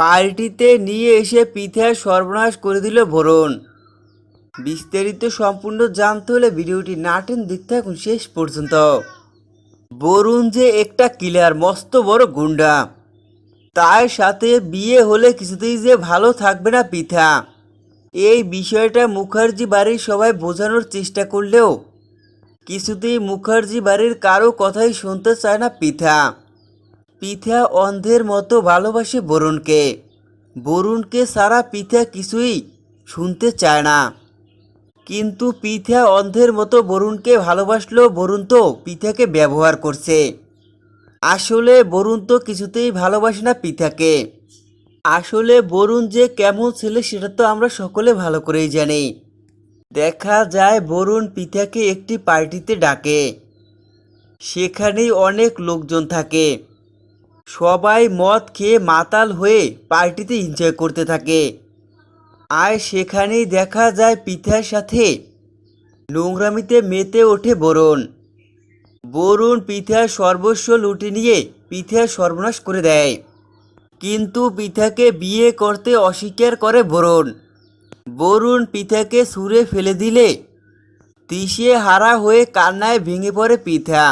পার্টিতে নিয়ে এসে পিঠার সর্বনাশ করে দিল বরণ। বিস্তারিত সম্পূর্ণ জানতে হলে ভিডিওটি নাটেন দেখতে থাকুন শেষ পর্যন্ত। বরুণ যে একটা কিলার, মস্ত বড় গুন্ডা। তার সাথে বিয়ে হলে কিছুতেই যে ভালো থাকবে না পিঠা। এই বিষয়টা মুখার্জি বাড়ির সবাই বোঝানোর চেষ্টা করলেও কিছুতেই মুখার্জি বাড়ির কারও কথাই শুনতে চায় না পিঠা। পিঠা অন্ধের মতো ভালোবাসে বরুণকে। বরুণকে সারা পিঠা কিছুই শুনতে চায় না। কিন্তু পিঠা অন্ধের মতো বরুণকে ভালোবাসলেও বরুণ তো পিঠাকে ব্যবহার করছে। আসলে বরুণ তো কিছুতেই ভালোবাসে না পিঠাকে। আসলে বরুণ যে কেমন ছেলে সেটা তো আমরা সকলে ভালো করেই জানি। দেখা যায় বরুণ পিঠাকে একটি পার্টিতে ডাকে। সেখানেই অনেক লোকজন থাকে। সবাই মদ খেয়ে মাতাল হয়ে পার্টিতে এনজয় করতে থাকে। আর সেখানেই দেখা যায় পিঠার সাথে নোংরামিতে মেতে ওঠে বরুণ। বরুণ পিঠার সর্বস্ব লুটে নিয়ে পিঠার সর্বনাশ করে দেয়। কিন্তু পিঠাকে বিয়ে করতে অস্বীকার করে বরুণ। বরুণ পিঠাকে সুরে ফেলে দিলে, তিসে হারা হয়ে কান্নায় ভেঙে পড়ে পিঠা